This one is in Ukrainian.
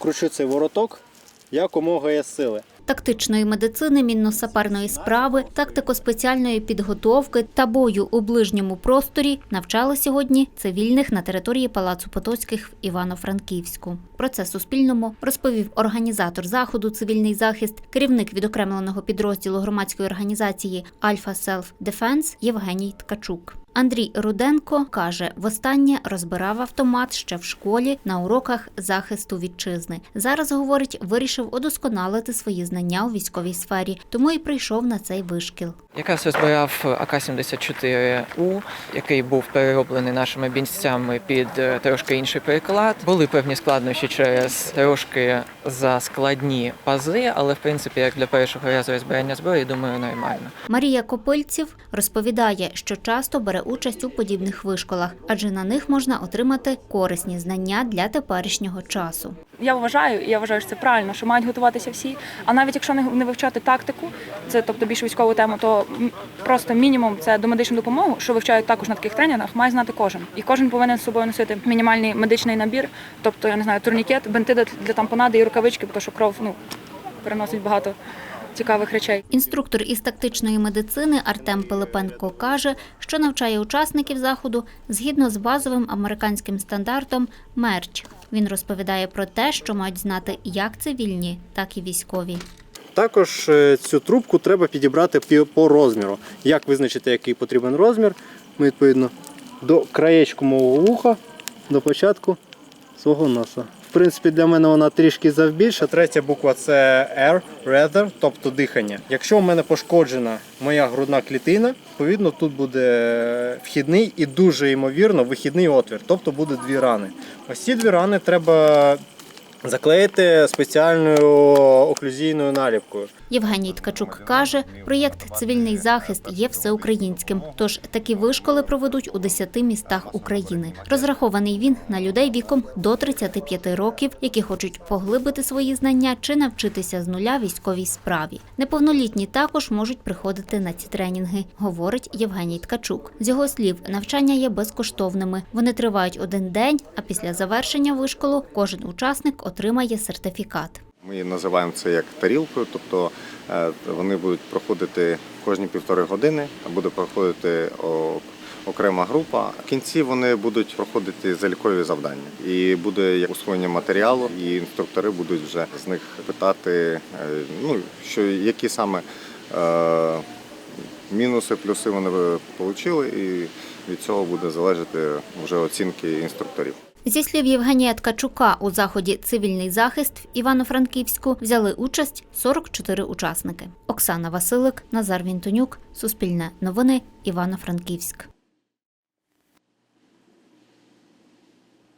скручу цей вороток якомога є сили. Тактичної медицини, мінно-саперної справи, тактико-спеціальної підготовки та бою у ближньому просторі навчали сьогодні цивільних на території Палацу Потоцьких в Івано-Франківську. Про це Суспільному розповів організатор заходу Цивільний захист, керівник відокремленого підрозділу громадської організації Альфа Селф Дефенс Євгеній Ткачук. Андрій Руденко каже, востаннє розбирав автомат ще в школі на уроках захисту вітчизни. Зараз говорить, вирішив удосконалити свої знання у військовій сфері, тому і прийшов на цей вишкіл. Якраз розбирав АК-74У, який був перероблений нашими бійцями під е, трошки інший переклад. Були певні складнощі через трошки заскладні пази, але в принципі, як для першого разу розбирання зброї, думаю, нормально. Марія Копильців розповідає, що часто бере участь у подібних вишколах, адже на них можна отримати корисні знання для теперішнього часу. Я вважаю, і я вважаю, що це правильно, що мають готуватися всі. А навіть якщо не вивчати тактику, це тобто більш військову тему, то просто мінімум це домедичну допомогу, що вивчають також на таких тренінгах, має знати кожен. І кожен повинен з собою носити мінімальний медичний набір, тобто я не знаю, турнікет, бенти для тампонади і рукавички, тому що кров ну переносить багато цікавих речей. Інструктор із тактичної медицини Артем Пилипенко каже, що навчає учасників заходу згідно з базовим американським стандартом МЕРЧ. Він розповідає про те, що мають знати як цивільні, так і військові. Також е, цю трубку треба підібрати пі- по розміру. Як визначити, який потрібен розмір? Ми відповідно до краєчку мого вуха, до початку свого носа. В принципі, для мене вона трішки завбільша. Третя буква це air, rather, тобто дихання. Якщо у мене пошкоджена моя грудна клітина, відповідно тут буде вхідний і дуже ймовірно вихідний отвір, тобто буде дві рани. Ось ці дві рани треба заклеїти спеціальною оклюзійною наліпкою. Євгеній Ткачук каже, проєкт Цивільний захист є всеукраїнським, тож такі вишколи проведуть у 10 містах України. Розрахований він на людей віком до 35 років, які хочуть поглибити свої знання чи навчитися з нуля військовій справі. Неповнолітні також можуть приходити на ці тренінги, говорить Євгеній Ткачук. З його слів, навчання є безкоштовними. Вони тривають один день, а після завершення вишколу кожен учасник отримає сертифікат. Ми називаємо це як тарілкою, тобто е, вони будуть проходити кожні півтори години, буде проходити окрема група. В кінці вони будуть проходити залікові завдання, і буде як усвоєння матеріалу, і інструктори будуть вже з них питати, е, ну що які саме е, мінуси, плюси вони отримали, і від цього буде залежати вже оцінки інструкторів. Зі слів Євгенія Ткачука, у заході Цивільний захист в Івано-Франківську взяли участь 44 учасники. Оксана Василик, Назар Вінтонюк, Суспільне новини, Івано-Франківськ.